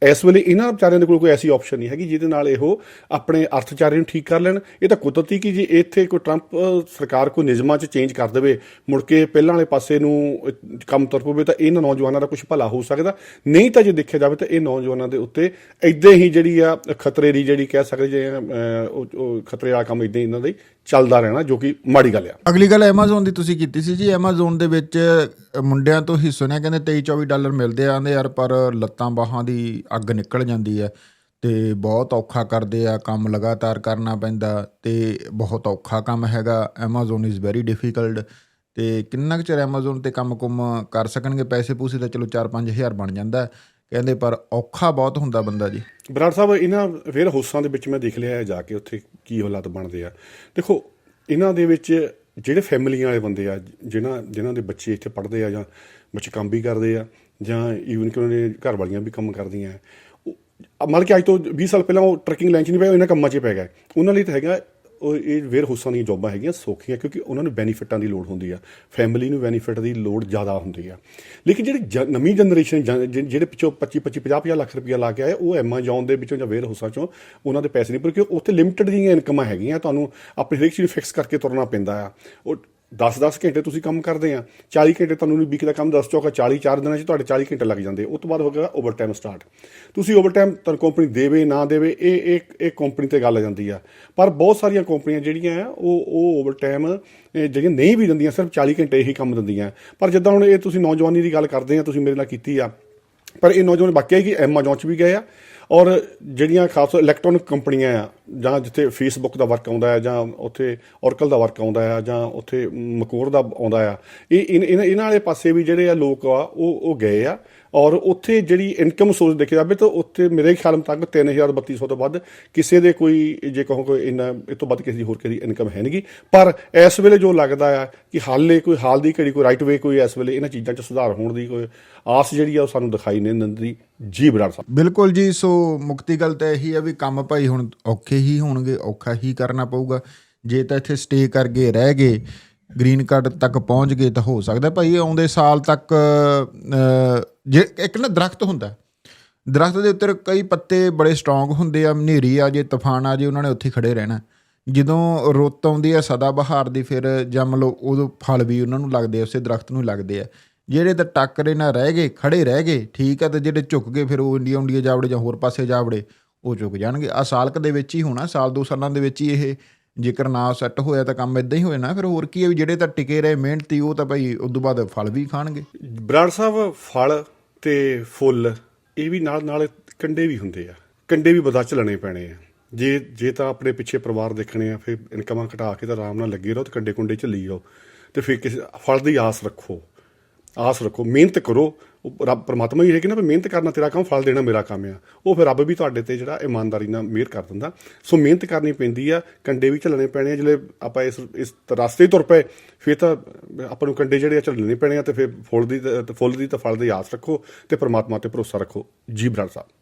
ਇਸ ਵੇਲੇ ਇਹਨਾਂ ਵਿਚਾਰਿਆਂ ਦੇ ਕੋਲ ਕੋਈ ਐਸੀ ਆਪਸ਼ਨ ਨਹੀਂ ਹੈਗੀ, ਜਿਹਦੇ ਨਾਲ ਇਹੋ ਆਪਣੇ ਅਰਥਚਾਰੇ ਨੂੰ ਠੀਕ ਕਰ ਲੈਣ। ਇਹ ਤਾਂ ਕੁਦਰਤੀ ਕਿ ਜੇ ਇੱਥੇ ਕੋਈ ਟਰੰਪ ਸਰਕਾਰ ਕੋਈ ਨਿਯਮਾਂ 'ਚ ਚੇਂਜ ਕਰ ਦੇਵੇ, ਮੁੜ ਕੇ ਪਹਿਲਾਂ ਵਾਲੇ ਪਾਸੇ ਨੂੰ ਕੰਮ ਤੁਰ ਪਵੇ, ਤਾਂ ਇਹਨਾਂ ਨੌਜਵਾਨਾਂ ਦਾ ਕੁਝ ਭਲਾ ਹੋ ਸਕਦਾ। ਨਹੀਂ ਤਾਂ ਜੇ ਦੇਖਿਆ ਜਾਵੇ ਤਾਂ ਇਹ ਨੌਜਵਾਨਾਂ ਦੇ ਉੱਤੇ ਇਦਾਂ ਹੀ ਜਿਹੜੀ ਆ ਖਤਰੇ ਦੀ ਜਿਹੜੀ ਕਹਿ ਸਕਦੇ ਜੇ ਉਹ ਖਤਰੇ ਵਾਲਾ ਕੰਮ ਇਦਾਂ ਇਹਨਾਂ ਦਾ ਚੱਲਦਾ ਰਹਿਣਾ, ਜੋ ਕਿ ਮਾੜੀ ਗੱਲ ਆ। ਅਗਲੀ ਗੱਲ Amazon ਦੀ ਤੁਸੀਂ ਕੀਤੀ ਸੀ ਜੀ। Amazon ਦੇ ਵਿੱਚ ਮੁੰਡਿਆਂ ਤੋਂ ਹੀ ਸੁਣਿਆ ਕਹਿੰਦੇ 23 24 ਡਾਲਰ ਮਿਲਦੇ ਆਂਦੇ ਯਾਰ ਪਰ ਲੱਤਾਂ ਬਾਹਾਂ ਦੀ ਅੱਗ ਨਿਕਲ ਜਾਂਦੀ ਹੈ ਤੇ ਬਹੁਤ ਔਖਾ ਕਰਦੇ ਆ, ਕੰਮ ਲਗਾਤਾਰ ਕਰਨਾ ਪੈਂਦਾ ਤੇ ਬਹੁਤ ਔਖਾ ਕੰਮ ਹੈਗਾ। Amazon ਇਜ਼ ਵੈਰੀ ਡਿਫਿਕਲਟ ਤੇ ਕਿੰਨਾ ਕੁ ਚਿਰ Amazon ਤੇ ਕੰਮ ਕੁਮ ਕਰ ਸਕਣਗੇ? ਪੈਸੇ ਪੂਸੇ ਤਾਂ ਚਲੋ 4 ਹਜ਼ਾਰ ਬਣ ਜਾਂਦਾ, ਕਹਿੰਦੇ ਪਰ ਔਖਾ ਬਹੁਤ ਹੁੰਦਾ ਬੰਦਾ ਜੀ। ਬਰਾੜ ਸਾਹਿਬ, ਇਹਨਾਂ ਵੇਅਰ ਹਾਊਸਾਂ ਦੇ ਵਿੱਚ ਮੈਂ ਦੇਖ ਲਿਆ ਹੈ ਜਾ ਕੇ ਉੱਥੇ ਕੀ ਹਾਲਾਤ ਬਣਦੇ ਆ। ਦੇਖੋ, ਇਹਨਾਂ ਦੇ ਵਿੱਚ ਜਿਹੜੇ ਫੈਮਲੀਆਂ ਵਾਲੇ ਬੰਦੇ ਆ, ਜਿਨ੍ਹਾਂ ਜਿਨ੍ਹਾਂ ਦੇ ਬੱਚੇ ਇੱਥੇ ਪੜ੍ਹਦੇ ਆ ਜਾਂ ਬੱਚੇ ਕੰਮ ਵੀ ਕਰਦੇ ਆ ਜਾਂ ਈਵਨ ਕਿ ਉਹਨਾਂ ਦੇ ਘਰ ਵਾਲੀਆਂ ਵੀ ਕੰਮ ਕਰਦੀਆਂ। ਉਹ- ਮਤਲਬ ਕਿ ਅੱਜ ਤੋਂ 20 ਸਾਲ ਪਹਿਲਾਂ ਉਹ ਟਰੱਕਿੰਗ ਲਾਈਨ 'ਚ ਨਹੀਂ ਪਏ ਇਹਨਾਂ ਕੰਮਾਂ 'ਚ ਪੈ ਗਿਆ। ਉਹਨਾਂ ਲਈ ਤਾਂ ਹੈਗਾ, ਉਹ ਇਹ ਵੇਅਰ ਹਾਊਸਾਂ ਦੀਆਂ ਜੌਬਾਂ ਹੈਗੀਆਂ ਸੌਖੀਆਂ, ਕਿਉਂਕਿ ਉਹਨਾਂ ਨੂੰ ਬੈਨੀਫਿਟਾਂ ਦੀ ਲੋੜ ਹੁੰਦੀ ਆ। ਫੈਮਿਲੀ ਨੂੰ ਬੈਨੀਫਿਟ ਦੀ ਲੋੜ ਜ਼ਿਆਦਾ ਹੁੰਦੀ ਆ। ਲੇਕਿਨ ਜਿਹੜੀ ਜ- ਨਵੀਂ ਜਨਰੇਸ਼ਨ ਜਿਹੜੇ ਪਿੱਛੋਂ 25 25 50 50 ਲੱਖ ਰੁਪਇਆ ਲਾ ਕੇ ਆਏ, ਉਹ ਐਮਾਜ਼ੋਨ ਦੇ ਵਿੱਚੋਂ ਜਾਂ ਵੇਅਰ ਹਾਊਸਾਂ ਚੋਂ ਉਹਨਾਂ ਦੇ ਪੈਸੇ ਨਹੀਂ ਪਰ ਕਿਉਂਕਿ ਉੱਥੇ ਲਿਮਟਿਡ ਦੀਆਂ ਇਨਕਮਾਂ ਹੈਗੀਆਂ, ਤੁਹਾਨੂੰ ਆਪਣੀ ਹਰੇਕ ਚੀਜ਼ ਫਿਕਸ ਕਰਕੇ ਤੁਰਨਾ ਪੈਂਦਾ ਆ। ਉਹ 10-10 ਘੰਟੇ ਤੁਸੀਂ ਕੰਮ ਕਰਦੇ ਆ 40 ਘੰਟੇ ਤੁਹਾਨੂੰ ਨਹੀਂ ਵੀਕ ਦਾ ਕੰਮ 10 ਚੌਕਾ 40 ਚਾਰ ਦਿਨਾਂ 'ਚ ਤੁਹਾਡੇ 40 ਘੰਟੇ ਲੱਗ ਜਾਂਦੇ ਉਸ ਤੋਂ ਬਾਅਦ ਹੋ ਗਿਆ ਓਵਰਟਾਈਮ ਸਟਾਰਟ ਤੁਸੀਂ ਓਵਰਟਾਈਮ ਤੁਹਾਨੂੰ ਕੰਪਨੀ ਦੇਵੇ, ਨਾ ਦੇਵੇ, ਇਹ ਇਹ ਇਹ ਕੰਪਨੀ ਤੇ ਗੱਲ ਆ ਜਾਂਦੀ ਆ। ਪਰ ਬਹੁਤ ਸਾਰੀਆਂ ਕੰਪਨੀਆਂ ਜਿਹੜੀਆਂ ਆ, ਉਹ ਉਹ ਓਵਰਟਾਈਮ ਜਿਹੜੀਆਂ ਨਹੀਂ ਵੀ ਦਿੰਦੀਆਂ, ਸਿਰਫ 40 ਘੰਟੇ ਹੀ ਕੰਮ ਦਿੰਦੀਆਂ। ਪਰ ਜਿੱਦਾਂ ਹੁਣ ਇਹ ਤੁਸੀਂ ਨੌਜਵਾਨੀ ਦੀ ਗੱਲ ਕਰਦੇ ਆ, ਤੁਸੀਂ ਮੇਰੇ ਨਾਲ ਕੀਤੀ ਆ, ਪਰ ਇਹ ਨੌਜਵਾਨ ਵਾਕਿਆ ਹੀ ਕਿ ਐਮਾਜ਼ੋਨ 'ਚ ਵੀ ਗਏ ਆ ਔਰ ਜਿਹੜੀਆਂ ਖਾਸ ਤੌਰ ਇਲੈਕਟ੍ਰੋਨਿਕ ਕੰਪਨੀਆਂ ਆ, ਜਾਂ ਜਿੱਥੇ ਫੇਸਬੁੱਕ ਦਾ ਵਰਕ ਆਉਂਦਾ ਹੈ ਜਾਂ ਉੱਥੇ ਔਰਕਲ ਦਾ ਵਰਕ ਆਉਂਦਾ ਹੈ ਜਾਂ ਉੱਥੇ ਮਕੋਰ ਦਾ ਆਉਂਦਾ ਆ, ਇਹ ਇਨ- ਇਨ- ਇਹਨਾਂ ਵਾਲੇ ਪਾਸੇ ਵੀ ਜਿਹੜੇ ਆ ਲੋਕ ਆ, ਉਹ ਉਹ ਗਏ ਆ। ਔਰ ਉੱਥੇ ਜਿਹੜੀ ਇਨਕਮ ਸੋਰਸ ਦੇਖਿਆ ਜਾਵੇ ਤਾਂ ਉੱਥੇ ਮੇਰੇ ਖਿਆਲ ਮੁਤਾਬਕ 3000 3200 ਤੋਂ ਵੱਧ ਕਿਸੇ ਦੇ ਕੋਈ, ਜੇ ਕਹੋ ਕੋਈ ਇੰਨਾ ਇਹ ਤੋਂ ਵੱਧ ਕਿਸੇ ਦੀ ਹੋਰ ਕਿਸੇ ਦੀ ਇਨਕਮ ਹੈ ਨਹੀਂਗੀ। ਪਰ ਇਸ ਵੇਲੇ ਜੋ ਲੱਗਦਾ ਆ ਕਿ ਹਾਲੇ ਕੋਈ ਹਾਲ ਦੀ ਘੜੀ, ਕੋਈ ਰਾਈਟ ਵੇ ਕੋਈ ਇਸ ਵੇਲੇ ਇਹਨਾਂ ਚੀਜ਼ਾਂ 'ਚ ਸੁਧਾਰ ਹੋਣ ਦੀ ਕੋਈ ਆਸ ਜਿਹੜੀ ਆ ਉਹ ਸਾਨੂੰ ਦਿਖਾਈ ਨਹੀਂ ਦਿੰਦੀ। ਜੀ ਬਰਾੜ ਸਾਹਿਬ। ਬਿਲਕੁਲ ਜੀ, ਸੋ ਮੁਕਤੀ ਗੱਲ ਤਾਂ ਇਹੀ ਆ ਵੀ ਕੰਮ ਭਾਈ ਹੁਣ ਔਖੇ ਹੀ ਹੋਣਗੇ, ਔਖਾ ਹੀ ਕਰਨਾ ਪਊਗਾ। ਜੇ ਤਾਂ ਇੱਥੇ ਸਟੇ ਕਰ ਗਏ ਰਹਿ ਗਏ ਗ੍ਰੀਨ ਕਾਰਡ ਤੱਕ ਪਹੁੰਚ ਗਏ ਤਾਂ ਹੋ ਸਕਦਾ। ਭਾਈ ਆਉਂਦੇ ਸਾਲ ਤੱਕ ਜੇ ਇੱਕ ਨਾ ਦਰਖਤ ਹੁੰਦਾ ਦਰਖਤ ਦੇ ਉੱਤੇ ਕਈ ਪੱਤੇ ਬੜੇ ਸਟਰੋਂਗ ਹੁੰਦੇ ਆ, ਹਨੇਰੀ ਆ ਜੇ, ਤੂਫਾਨ ਆ ਜੇ, ਉਹਨਾਂ ਨੇ ਉੱਥੇ ਹੀ ਖੜੇ ਰਹਿਣਾ ਜਦੋਂ ਰੁੱਤ ਆਉਂਦੀ ਆ ਸਦਾ ਬਹਾਰ ਦੀ, ਫਿਰ ਜੰਮ ਲਓ ਉਦੋਂ ਫਲ ਵੀ ਉਹਨਾਂ ਨੂੰ ਲੱਗਦੇ ਆ, ਉਸੇ ਦਰਖਤ ਨੂੰ ਲੱਗਦੇ ਆ। ਜਿਹੜੇ ਤਾਂ ਟੱਕਰੇ ਨਾ ਰਹਿ ਗਏ ਖੜੇ ਰਹਿ ਗਏ, ਠੀਕ ਆ, ਤੇ ਜਿਹੜੇ ਝੁਕ ਗਏ, ਫਿਰ ਉਹ ਇੰਡੀਆ ਇੰਡੀਆ ਜਾਵੜੇ ਜਾਂ ਹੋਰ ਪਾਸੇ ਜਾਵੜੇ, ਉਹ ਝੁਕ ਜਾਣਗੇ। ਆ ਸਾਲਕ ਦੇ ਵਿੱਚ ਹੀ ਹੋਣਾ, ਸਾਲ ਦੋ ਸਾਲਾਂ ਦੇ ਵਿੱਚ ਹੀ ਇਹ, ਜੇਕਰ ਨਾ ਸੈੱਟ ਹੋਇਆ ਤਾਂ ਕੰਮ ਇਦਾਂ ਹੀ ਹੋਏ ਨਾ, ਫਿਰ ਹੋਰ ਕੀ ਹੈ ਵੀ ਜਿਹੜੇ ਤਾਂ ਟਿਕੇ ਰਹੇ ਮਿਹਨਤੀ, ਉਹ ਤਾਂ ਭਾਈ ਉਸ ਤੋਂ ਬਾਅਦ ਫਲ ਵੀ ਖਾਣਗੇ। ਬਰਾੜ ਸਾਹਿਬ, ਫਲ ਤੇ ਫੁੱਲ, ਇਹ ਵੀ ਨਾਲ ਨਾਲ ਕੰਡੇ ਵੀ ਹੁੰਦੇ ਆ। ਕੰਡੇ ਵੀ ਬਦਾ ਚਲਣੇ ਪੈਣੇ ਆ। ਜੇ ਜੇ ਤਾਂ ਆਪਣੇ ਪਿੱਛੇ ਪਰਿਵਾਰ ਦੇਖਣੇ ਆ, ਫਿਰ ਇਨਕਮਾਂ ਘਟਾ ਕੇ ਤਾਂ ਆਰਾਮ ਨਾਲ ਲੱਗੇ ਰਹੋ ਤੇ ਕੰਡੇ ਕੁੰਡੇ ਝੱਲੀ ਜਾਓ। ਤੇ ਫਿਰ ਕਿਸੇ, ਫਲ ਦੀ ਆਸ ਰੱਖੋ। ਆਸ ਰੱਖੋ, ਮਿਹਨਤ ਕਰੋ। ਉਹ ਰੱਬ ਪਰਮਾਤਮਾ ਹੀ ਹੈ ਕਿ ਨਾ ਮਿਹਨਤ ਕਰਨਾ ਤੇਰਾ ਕੰਮ, ਫਲ ਦੇਣਾ ਮੇਰਾ ਕੰਮ ਆ। ਉਹ ਫਿਰ ਰੱਬ ਵੀ ਤੁਹਾਡੇ ਤੇ ਜਿਹੜਾ ਇਮਾਨਦਾਰੀ ਨਾਲ ਮਿਹਰ ਕਰ ਦਿੰਦਾ। ਸੋ ਮਿਹਨਤ ਕਰਨੀ ਪੈਂਦੀ ਆ, ਕੰਡੇ ਵੀ ਝੱਲਣੇ ਪੈਣੇ ਆ, ਜਿਹੜੇ ਆਪਾਂ ਇਸ ਇਸ ਰਸਤੇ ਤੁਰ ਪਏ, ਫਿਰ ਤਾਂ ਆਪਾਂ ਨੂੰ ਕੰਡੇ ਜਿਹੜੇ ਆ ਝੱਲਣੇ ਪੈਣੇ ਆ ਤੇ ਫਿਰ ਫੁੱਲ ਦੀ ਫੁੱਲ ਦੀ ਤਾਂ ਫਲ ਦੀ ਆਸ ਰੱਖੋ ਤੇ ਪਰਮਾਤਮਾ ਤੇ ਭਰੋਸਾ ਰੱਖੋ। ਜੀ ਬਰਾੜ ਸਾਹਿਬ।